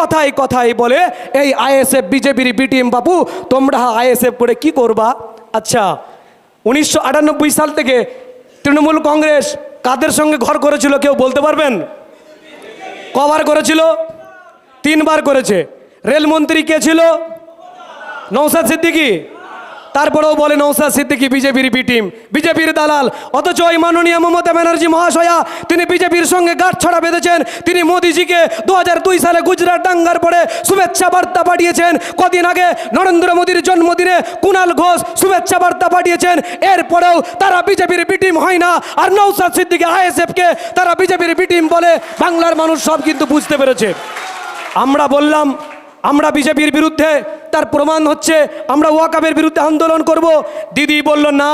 কথায় কথায় বলে, এই আইএসএফ, বিজেপির বিটিএম বাবু তোমরা আইএসএফ করে কি করবা? আচ্ছা উনিশশো আটানব্বই সাল থেকে তৃণমূল কংগ্রেস কাদের সঙ্গে ঘর করেছিল কেউ বলতে পারবেন? কবার করেছিল? তিনবার করেছে। রেলমন্ত্রী কে ছিল? নৌসাদ সিদ্দিকী। তারপরেও বলে নৌসাদ সিদ্দিকী বিজেপির বি টিম, বিজেপির দালাল। অথচ ওই মাননীয় মমতা ব্যানার্জি মহাশয়া, তিনি বিজেপির সঙ্গে গাঁট ছড়া বেঁধেছেন। তিনি মোদিজিকে দু হাজার দুই সালে গুজরাট দাঙ্গার পরে শুভেচ্ছা বার্তা পাঠিয়েছেন। কদিন আগে নরেন্দ্র মোদীর জন্মদিনে কুণাল ঘোষ শুভেচ্ছা বার্তা পাঠিয়েছেন। এরপরেও তারা বিজেপির বি টিম হয় না। আর নৌসাদ সিদ্দিকী আইএসএফকে তারা বিজেপির বি টিম বলে বাংলার মানুষ সব কিন্তু বুঝতে পেরেছে। আমরা বললাম আমরা বিজেপির বিরুদ্ধে তার প্রমাণ হচ্ছে আমরা ওয়াকাবের বিরুদ্ধে আন্দোলন করব। দিদি বলল না।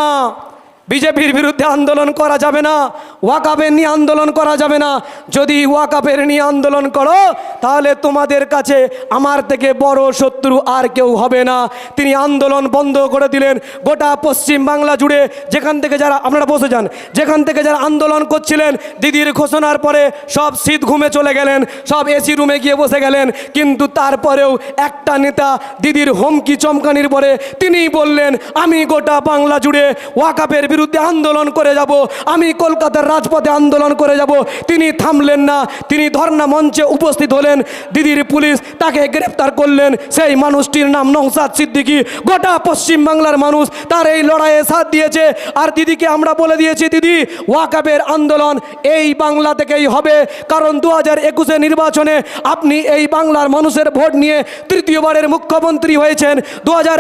বিজেপির বিরুদ্ধে আন্দোলন করা যাবে না ওয়াকাবের নিয়ে আন্দোলন করা যাবে না। যদি ওয়াকাবের নিয়ে আন্দোলন করো, তাহলে তোমাদের কাছে আমার থেকে বড় শত্রু আর কেউ হবে না। তিনি আন্দোলন বন্ধ করে দিলেন গোটা পশ্চিম বাংলা জুড়ে। যেখান থেকে যারা, আপনারা বসে যান। যেখান থেকে যারা আন্দোলন করছিলেন, দিদির ঘোষণার পরে সব শীত ঘুমে চলে গেলেন, সব এসি রুমে গিয়ে বসে গেলেন। কিন্তু তারপরেও একটা নেতা দিদির হুমকি চমকানির পরে তিনি বললেন, আমি গোটা বাংলা জুড়ে ওয়াকাপের বিরুদ্ধে আন্দোলন করে যাব, আমি কলকাতার রাজপথে আন্দোলন করে যাব। তিনি থামলেন না, তিনি ধর্ণা মঞ্চে উপস্থিত হলেন, দিদির পুলিশ তাকে গ্রেপ্তার করলেন। সেই মানুষটির নাম নৌসাদ সিদ্দিকী, গোটা পশ্চিম বাংলার মানুষ তার এই লড়াইয়ে সাথ দিয়েছে। আর দিদিকে আমরা বলে দিয়েছি, দিদি, ওয়াকাবের আন্দোলন এই বাংলা থেকেই হবে। কারণ দু হাজার একুশে নির্বাচনে আপনি এই বাংলার মানুষের ভোট নিয়ে তৃতীয়বারের মুখ্যমন্ত্রী হয়েছেন। দু হাজার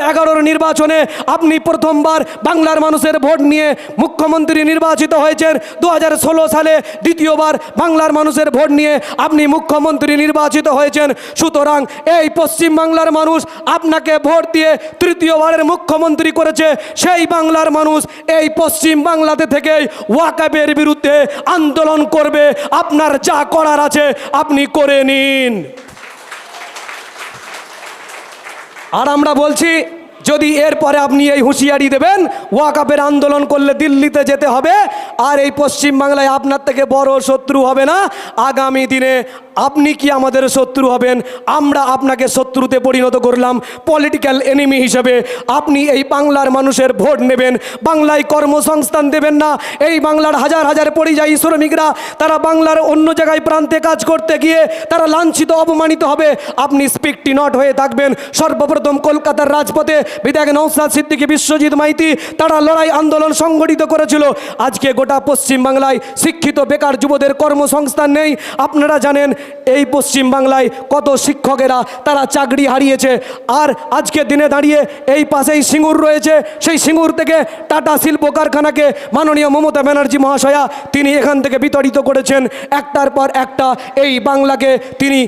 নির্বাচনে আপনি প্রথমবার বাংলার মানুষের ভোট নিয়ে মুখ্যমন্ত্রী নির্বাচিত হয়েছেন দু হাজার ষোলো সালে দ্বিতীয়বার বাংলার মানুষের ভোট নিয়ে আপনি মুখ্যমন্ত্রী নির্বাচিত হয়েছেন। সুতরাং এই পশ্চিম বাংলার মানুষ আপনাকে ভোট দিয়ে তৃতীয়বারের মুখ্যমন্ত্রী করেছে। সেই বাংলার মানুষ এই পশ্চিম বাংলাতে থেকেই ওয়াকাবের বিরুদ্ধে আন্দোলন করবে। আপনার যা করার আছে আপনি করে নিন। আর আমরা বলছি যদি এরপরে আপনি এই হুঁশিয়ারি দেবেন, ওয়াকাপের আন্দোলন করলে দিল্লিতে যেতে হবে, আর এই পশ্চিমবাংলায় আপনার থেকে বড় শত্রু হবে না, আগামী দিনে আপনি কি আমাদের শত্রু হবেন? আমরা আপনাকে শত্রুতে পরিণত করলাম। পলিটিক্যাল এনিমি হিসেবে আপনি এই বাংলার মানুষের ভোট নেবেন। বাংলায় কর্মসংস্থান দেবেন না। এই বাংলার হাজার হাজার পরিযায়ী শ্রমিকরা, তারা বাংলার অন্য জায়গায় প্রান্তে কাজ করতে গিয়ে তারা লাঞ্ছিত, অপমানিত হবে। আপনি স্পিকটি নট হয়ে থাকবেন। সর্বপ্রথম কলকাতার রাজপথে বিধায়ক নৌসাদ সিদ্দিকী, বিশ্বজিৎ মাইতি, তারা লড়াই আন্দোলন সংগঠিত করেছিল। আজকে গোটা পশ্চিম বাংলায় শিক্ষিত, বেকার যুবদের কর্মসংস্থান নেই। আপনারা জানেন এই পশ্চিম বাংলায় কত শিক্ষকেরা তারা চাকরি হারিয়েছে। আর আজকে দিনে দাঁড়িয়ে এই পাশেই সিঙ্গুর রয়েছে। সেই সিঙ্গুর থেকে টাটা শিল্প কারখানাকে মাননীয় মমতা ব্যানার্জি মহাশয়া তিনি এখান থেকে বিতাড়িত করেছেন। একটার পর একটা এই বাংলাকে তিনি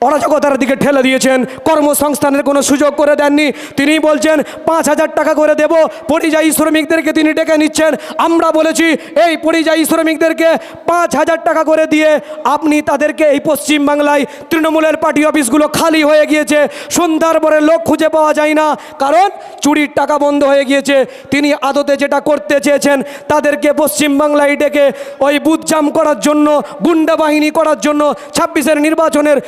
অরাজকতার দিকে ঠেলে দিয়েছেন। কর্মসংস্থানের কোনো সুযোগ করে দেননি। তিনি বলছেন, পাঁচ হাজার টাকা করে দেব। পরিযায়ী শ্রমিকদেরকে তিনি ডেকে নিচ্ছেন। আমরা বলেছি, এই পরিযায়ী শ্রমিকদেরকে পাঁচ হাজার টাকা করে দিয়ে আপনি তাদেরকে এই পশ্চিম বাংলায় তৃণমূলের পার্টি অফিসগুলো খালি হয়ে গিয়েছে। পরে লোক খুঁজে পাওয়া যায় না। কারণ চুরির টাকা বন্ধ হয়ে গিয়েছে। তিনি আদতে যেটা করতে চেয়েছেন, তাদেরকে পশ্চিম বাংলায় ডেকে ওই বুথজাম করার জন্য, গুন্ডা বাহিনী করার জন্য ছাব্বিশের নির্বাচনের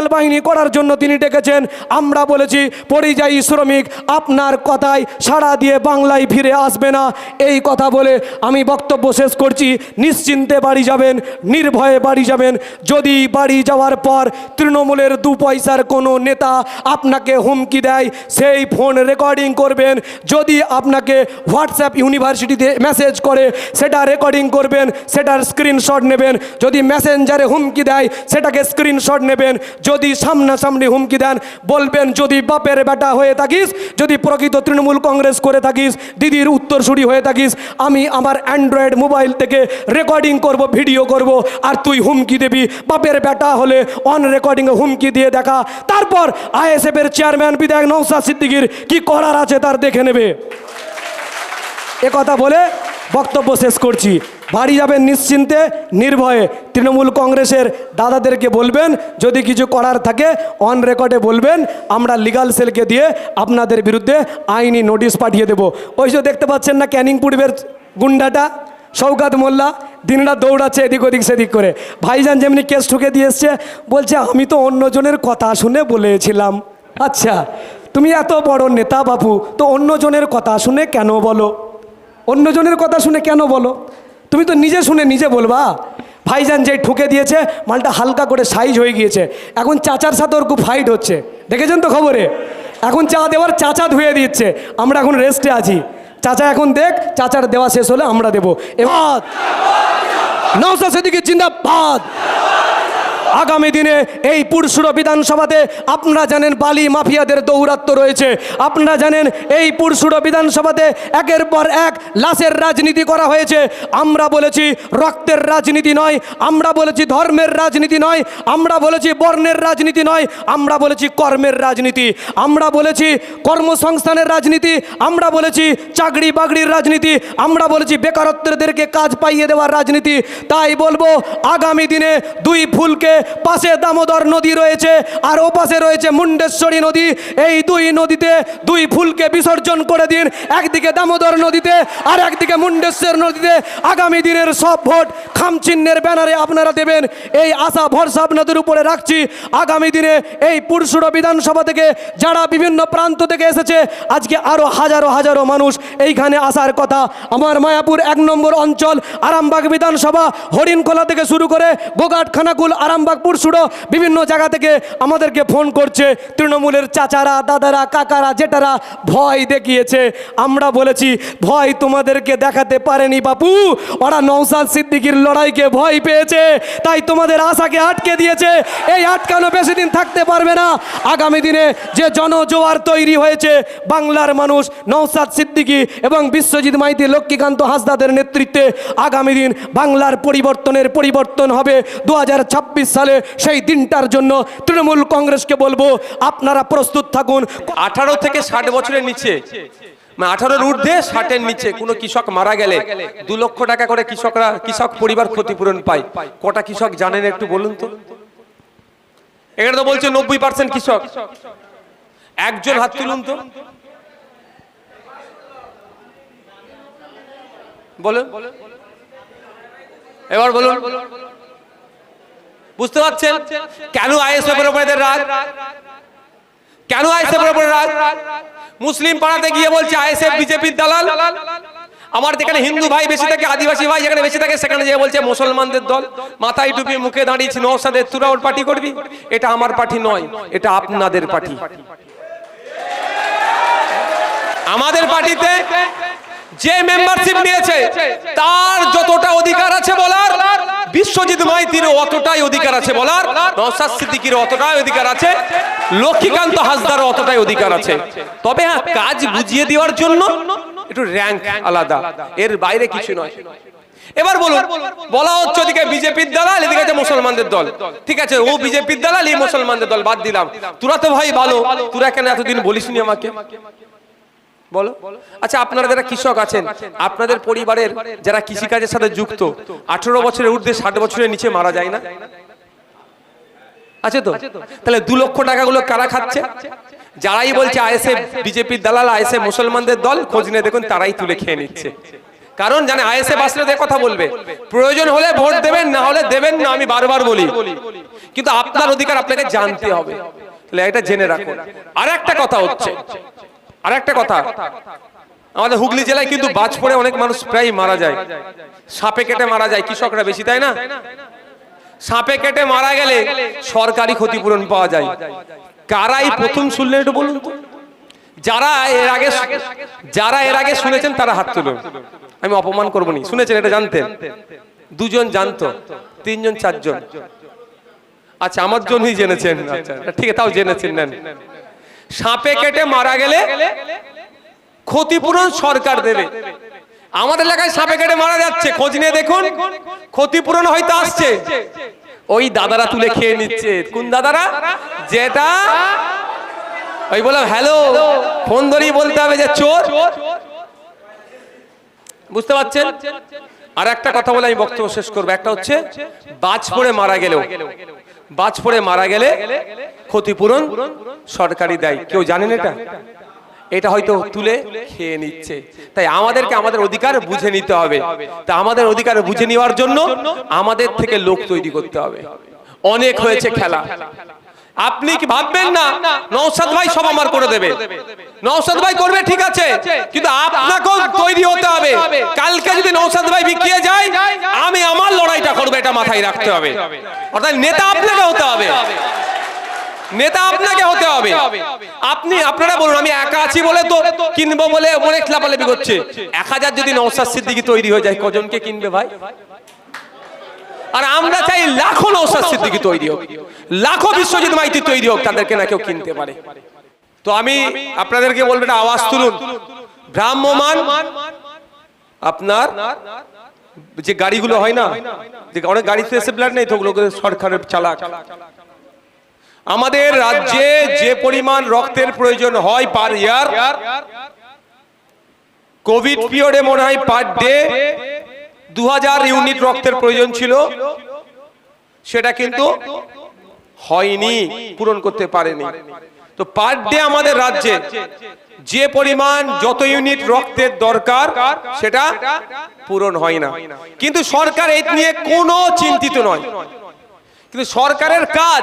লেটেল বাহিনী করার জন্য তিনি ডেকেছেন। আমরা বলেছি, পরিযায়ী শ্রমিক, আপনার কথায় সাড়া দিয়ে বাংলায় ফিরে আসবে না। এই কথা বলে আমি বক্তব্য শেষ করছি। নিশ্চিন্তে বাড়ি যাবেন, নির্ভয়ে বাড়ি যাবেন। যদি বাড়ি যাওয়ার পর তৃণমূলের দু পয়সার কোনো নেতা আপনাকে হুমকি দেয়, সেই ফোন রেকর্ডিং করবেন। যদি আপনাকে হোয়াটসঅ্যাপ ইউনিভার্সিটিতে মেসেজ করে, সেটা রেকর্ডিং করবেন, সেটার স্ক্রিনশট নেবেন। যদি মেসেঞ্জারে হুমকি দেয়, সেটাকে স্ক্রিনশট নেবেন। যদি সামনাসামনি হুমকি দেন, বলবেন যদি বাপের বেটা হয়ে থাকিস, যদি প্রকৃত তৃণমূল কংগ্রেস করে থাকিস, দিদির উত্তরসূরি হয়ে থাকিস, আমি আমার অ্যান্ড্রয়েড মোবাইল থেকে রেকর্ডিং করব, ভিডিও করব, আর তুই হুমকি দিবি। বাপের বেটা হলে অন রেকর্ডিংয়ে হুমকি দিয়ে দেখা। তারপর আইএসএফের চেয়ারম্যান বিধায়ক নৌসাদ সিদ্দিকির কি করার আছে তার দেখে নেবে। কথা বলে বক্তব্য শেষ করছি। বাড়ি যাবেন নিশ্চিন্তে, নির্ভয়ে। তৃণমূল কংগ্রেসের দাদাদেরকে বলবেন, যদি কিছু করার থাকে অন রেকর্ডে বলবেন, আমরা লিগাল সেলকে দিয়ে আপনাদের বিরুদ্ধে আইনি নোটিশ পাঠিয়ে দেব। ওই যে দেখতে পাচ্ছেন না ক্যানিং পূর্বের গুন্ডাটা? শৌকাত মোল্লা, দিনরাত দৌড়াচ্ছে এদিক ওদিক সেদিক করে। ভাইজান যেমনি কেস ঠুকে দিয়ে এসছে, বলছে, আমি তো অন্যজনের কথা শুনে বলেছিলাম। আচ্ছা তুমি এত বড় নেতা বাপু, তো অন্যজনের কথা শুনে কেন বলো? অন্যজনের কথা শুনে কেন বলো? তুমি তো নিজে শুনে নিজে বলবা। ভাইজান যে ঠুকে দিয়েছে, মালটা হালকা করে সাইজ হয়ে গিয়েছে। এখন চাচার সাথে ওর খুব ফাইট হচ্ছে। দেখেছেন তো খবরে? এখন চা দেওয়ার চাচা ধুয়ে দিচ্ছে। আমরা এখন রেস্টে আছি। চাচা এখন দেখ, চাচার দেওয়া শেষ হলে আমরা দেবো। এবার নওসা সেদিকে জিন্দাবাদ। আগামী দিনে এই পুরসুরা বিধানসভাতে আপনারা জানেন বালি মাফিয়াদের দৌরাত্ম রয়েছে। আপনারা জানেন এই পুরসুরা বিধানসভাতে একের পর এক লাশের রাজনীতি করা হয়েছে। আমরা বলেছি রক্তের রাজনীতি নয়, আমরা বলেছি ধর্মের রাজনীতি নয়, আমরা বলেছি বর্ণের রাজনীতি নয়, আমরা বলেছি কর্মের রাজনীতি। আমরা বলেছি কর্মসংস্থানের রাজনীতি, আমরা বলেছি চাকরি বাকরির রাজনীতি, আমরা বলেছি বেকারত্বদেরকে কাজ পাইয়ে দেওয়ার রাজনীতি। তাই বলব, আগামী দিনে দুই ফুলকে পাশে দামোদর নদী রয়েছে, আর ও পাশে রয়েছে মুন্ডেশ্বরী নদী। এই দুই নদীতে দুই ফুলকে বিসর্জন করে দিন। একদিকে দামোদর নদীতে, আর একদিকে মুন্ডেশ্বর নদীতে। আগামী দিনের সব ভোট খামচিহ্নের ব্যানারে আপনারা দেবেন। এই আশা, ভরসা আপনাদের উপরে রাখছি। আগামী দিনে এই পুরসুরা বিধানসভা থেকে যারা বিভিন্ন প্রান্ত থেকে এসেছে, আজকে আরও হাজারো হাজারো মানুষ এইখানে আসার কথা। আমার মায়াপুর এক নম্বর অঞ্চল, আরামবাগ বিধানসভা, হরিণখোলা থেকে শুরু করে গোঘাট, খানাকুল আরামবাগ পুরসুড়ো বিভিন্ন জায়গা থেকে আমাদেরকে ফোন করছে। তৃণমূলের চাচারা, দাদারা, কাকারা, জেঠারা, ভয় দেখিয়েছে। আমরা বলেছি, ভয় তোমাদেরকে দেখাতে পারেনি বাপু। ওরা নৌসাদ সিদ্দিকির লড়াইকে ভয় পেয়েছে। তাই তোমাদের আশাকে আটকে দিয়েছে। এই আটকানো বেশি দিন থাকতে পারবে না। আগামী দিনে যে জনজোয়ার তৈরি হয়েছে, বাংলার মানুষ নৌসাদ সিদ্দিকি এবং বিশ্বজিৎ মাইতি, লক্ষ্মীকান্ত হাসদাদের নেতৃত্বে আগামী দিন বাংলার পরিবর্তনের পরিবর্তন হবে। দু হাজার ছাব্বিশ সালে সেই দিনটার জন্য তৃণমূল কংগ্রেসকে বলব, আপনারা প্রস্তুত থাকুন। আঠারো থেকে ষাট বছরের নিচে মানে আঠারোর ঊর্ধ্বে ষাটের নিচে কোনো কৃষক মারা গেলে দু লক্ষ টাকা করে কৃষকরা, কৃষক পরিবার ক্ষতিপূরণ পায়। কটা কৃষক জানেন একটু বলুন তো? এখানে তো বলছে নব্বই পার্সেন্ট কৃষক। একজন হাত তুলুন তো। বলুন। এবার বলুন। বুঝতে পারছেন? কেন আইএসএফ এর উপরে এদের রাগ? কেন আইএসএফ এর উপরে রাগ? মুসলিম পাড়াতে গিয়ে বলছে আইএসএফ বিজেপির দালাল। আমার যেখানে হিন্দু ভাই বেশি থাকে আদিবাসী ভাই যেখানে বেশি থাকে সেখানে যে বলছে মুসলমানদের দল। মাথায় টুপি মুখে দাঁড়িয়েছে নৌসাদের তুরা ওর পার্টি করবি? এটা আমার পার্টি নয় এটা আপনাদের পার্টি। আমাদের পার্টিতে যে মেম্বারশিপ নিয়েছে তার যতটা অধিকার আছে বলার বিশ্বজিৎ মাইতির অতটাই অধিকার আছে বলার। নওশাদ সিদ্দিকির অতটাই অধিকার আছে লক্ষ্মীকান্ত হাসদার অতটাই অধিকার আছে। তবে হ্যাঁ কাজ বুঝিয়ে দেওয়ার জন্য একটু র্যাঙ্ক আলাদা। এর বাইরে কিছু নয়। এবার বলুন বলা হচ্ছে ওদিকে বিজেপির দালাল এদিকে আছে মুসলমানদের দল। ঠিক আছে ও বিজেপির দালাল এই মুসলমানদের দল বাদ দিলাম। তোরা তো ভাই ভালো। তোরা কেন এতদিন বলিসনি আমাকে? বলো। আচ্ছা আপনারা যারা কৃষক আছেন, আপনাদের পরিবারের যারা কৃষিকাজের সাথে যুক্ত, আঠারো বছরের ঊর্ধ্বে ষাট বছরের নিচে মারা যায় না? আছে তো? তাহলে দু লক্ষ টাকাগুলো কারা খাচ্ছে? যারাই বলছে আইএসএ বিজেপির দালাল আইএসএ মুসলমানদের দল, খোঁজ নিয়ে দেখুন, তারাই তুলে খেয়ে নিচ্ছে। কারণ জানে আইএসএ বাসলে কথা বলবে, প্রয়োজন হলে ভোট দেবেন, না হলে দেবেন না, আমি বারবার বলি। কিন্তু আপনার অধিকার আপনাকে জানতে হবে। তাহলে এটা জেনে রাখুন। আর একটা কথা হচ্ছে আর একটা কথা। আমাদের হুগলি জেলায় কিন্তু বাজ পড়ে অনেক মানুষ প্রায় মারা যায়। সাপে কেটে মারা যায় কৃষকরা বেশি তাই না? সাপে কেটে মারা গেলে সরকারি ক্ষতিপূরণ পাওয়া যায়। কারাই প্রথম শুনলেন একটু বলুন তো। যারা এর আগে যারা এর আগে শুনেছেন তারা হাত তুলুন। আমি অপমান করব নি। শুনেছেন এটা জানতেন? দুজন জানতো। তিনজন চারজন। আচ্ছা আমার জন্যই জেনেছেন। আচ্ছা ঠিক আছে তাও জেনেছেন নেন। সাপে কেটে মারা গেলে ক্ষতিপূরণ সরকার দেবে। আমাদের এলাকায় সাপে কেটে মারা যাচ্ছে, খোঁজ নিয়ে দেখুন। ক্ষতিপূরণ হয়তো আসছে। ওই দাদারা তুলে খেয়ে নিচ্ছে। কোন দাদারা? যেটা? ওই বললাম, হ্যালো, ফোন ধরেই বলতে হবে যে চোর। বুঝতে পারছেন? আর একটা কথা বলে আমি বক্তব্য শেষ করব। একটা হচ্ছে বাজ পড়ে মারা গেলেও বাজ পড়ে মারা গেলে ক্ষতিপূরণ সরকারি দেয়। কেউ জানেন এটা? এটা হয়তো তুলে খেয়ে নিচ্ছে। তাই আমাদেরকে আমাদের অধিকার বুঝে নিতে হবে। তা আমাদের অধিকার বুঝে নেওয়ার জন্য আমাদের থেকে লোক তৈরি করতে হবে। অনেক হয়েছে খেলা। আপনি কি ভাববেন না? নৌসাদ ভাই সব আমার করে দেবে। নৌসাদ ভাই করবে ঠিক আছে। কিন্তু আপনাকেও তৈরি হতে হবে। কালকে যদি নৌসাদ ভাই বিকিয়ে যায় আমি আমার লড়াইটা করব এটা মাথায় রাখতে হবে। অর্থাৎ নেতা আপনাকে হতে হবে। নেতা আপনাকে হতে হবে। আপনি আপনারা বলুন আমি একা আছি বলে তো কিনবো বলে অনেক লাপালাপি করছে। এক হাজার যদি নৌসাদ সিদ্দিকি তৈরি হয়ে যায় কজনকে কিনবে ভাই? আর আমরা চাই লাখো নৌসাদ সিদ্দিকি তৈরি হোক লাখো বিশ্বজিৎ মাইতি তৈরি হোক তাদেরকে না কেউ কিনতে পারে। তো আমি আপনাদেরকে বলব একটা আওয়াজ তুলুন। ভ্রাম্যমান আপনার যে গাড়িগুলো হয় না যে অনেক গাড়িতে এসে প্ল্যান নেই তো সরকারের চালাক। আমাদের রাজ্যে যে পরিমাণ রক্তের প্রয়োজন হয় পার ইয়ার কোভিড পিরিয়ডে মনে হয় পার ডে দু হাজার ইউনিট রক্তের প্রয়োজন ছিল, সেটা কিন্তু হয়নি, পূরণ করতে পারেনি। তো পার ডে আমাদের রাজ্যে যে পরিমাণ যত ইউনিট রক্তের দরকার, সেটা পূরণ হয় না। কিন্তু সরকার এই নিয়ে কোনো চিন্তিত নয়। কিন্তু সরকারের কাজ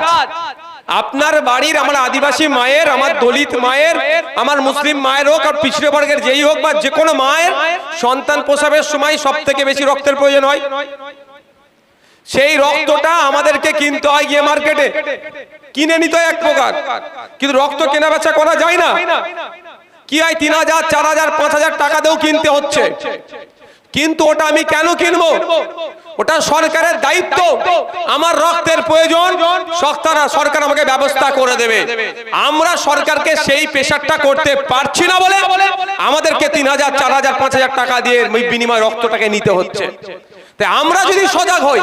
আপনার বাড়ির আমার আদিবাসী মায়ের, আমার দলিত মায়ের, আমার মুসলিম মায়ের হোক, আর পিছড়ে বর্গের যেই হোক বা যে কোনো মায়ের সন্তান প্রসবের সময় সব থেকে বেশি রক্তের প্রয়োজন হয়। সেই রক্তটা আমাদেরকে কিনতে হয় গিয়ে মার্কেটে। কিনে নিতে হয় এক প্রকার। কিন্তু রক্ত কেনা বেচা করা যায় না। কি হয়? তিন হাজার, চার হাজার, পাঁচ হাজার টাকা দিয়েও কিনতে হচ্ছে। কিন্তু ওটা আমি কেন কিনবো? ওটা সরকারের দায়িত্ব। আমার রক্তের প্রয়োজন। সরকার আমাকে ব্যবস্থা করে দেবে। আমরা সরকারকে সেই পেশারটা করতে পারছি না বলে আমাদেরকে তিন হাজার, চার হাজার, পাঁচ হাজার টাকা দিয়ে বিনিময় রক্তটাকে নিতে হচ্ছে। তাই আমরা যদি সজাগ হই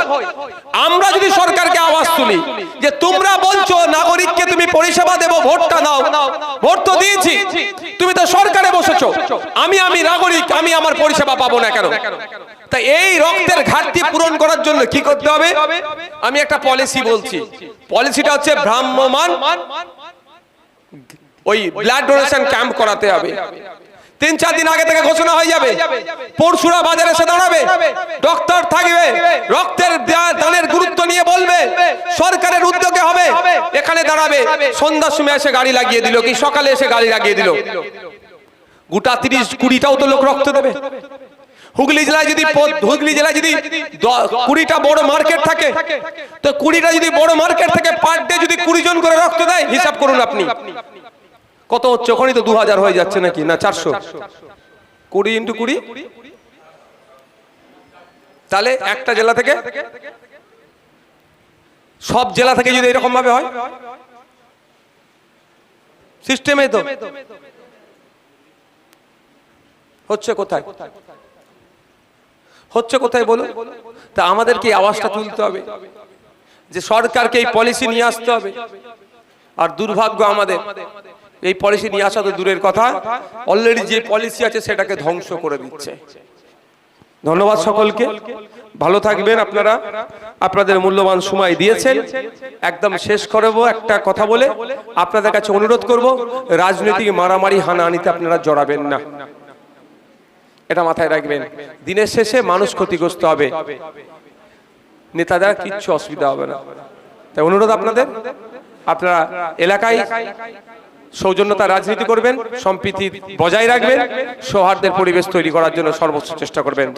আমরা যদি সরকারকে আওয়াজ তুলি যে তোমরা বলছো নাগরিককে তুমি পরিষেবা দেবো ভোটটা নাও ভোট তো দিয়েছি তুমি তো সরকারে বসেছো আমি আমি নাগরিক আমি আমার পরিষেবা পাবো না কেন? তাই এই রক্তের ঘাটতি পূরণ করার জন্য কি করতে হবে? আমি একটা পলিসি বলছি। পলিসিটা হচ্ছে ভ্রাম্যমান ওই ব্লাড ডোনেশন ক্যাম্প করাতে হবে। তিন চার দিন আগে থেকে ঘোষণা হয়ে যাবে। পরশুরা বাজারে এসে দাঁড়াবে। ডক্টর থাকবে। রক্তের দানের গুরুত্ব নিয়ে বলবে। সরকারের উদ্যোগে হবে। এখানে দাঁড়াবে। সন্ধ্যার সময় এসে গাড়ি লাগিয়ে দিল কি? সকালে এসে গাড়ি লাগিয়ে দিল। গোটা তিরিশ কুড়িটাও তো লোক রক্ত দেবে। হুগলি জেলায় যদি হুগলি জেলায় যদি কুড়িটা বড় মার্কেট থাকে তো কুড়িটা যদি বড় মার্কেট থাকে পার ডে যদি কুড়ি জন করে রক্ত দেয় হিসাব করুন আপনি। কত হচ্ছে? ওখানেই তো দু হাজার হয়ে যাচ্ছে নাকি? না, চারশো। কুড়ি ইন্টু কুড়ি? তাহলে একটা জেলা থেকে? সব জেলা থেকে যদি এরকম ভাবে হয়? সিস্টেমে তো। হচ্ছে কোথায়? হচ্ছে কোথায় বলুন? তা আমাদেরকে আওয়াজটা তুলতে হবে। যে সরকারকে এই পলিসি নিয়ে আসতে হবে। আর দুর্ভাগ্য আমাদের। এই পলিসি নিয়ে আসা তো দূরের কথা। অলরেডি যে পলিসি আছে সেটাকে ধ্বংস করে দিচ্ছে। ধন্যবাদ সকলকে। ভালো থাকবেন আপনারা। আপনাদের মূল্যবান সময় দিয়েছেন। একদম শেষ করব একটা কথা বলে। আপনাদের কাছে অনুরোধ করব, রাজনৈতিক মারামারি হানাহানিতে আপনারা জড়াবেন না। এটা মাথায় রাখবেন। দিনের শেষে মানুষ ক্ষতিগ্রস্ত হবে। নেতাদের কিচ্ছু অসুবিধা হবে না। তাই অনুরোধ আপনাদের। আপনারা এলাকায় সৌজন্যতা রাজনীতি করবেন সম্প্রীতি বজায় রাখবেন সৌহার্দের পরিবেশ তৈরি করার জন্য সর্বোচ্চ চেষ্টা করবেন।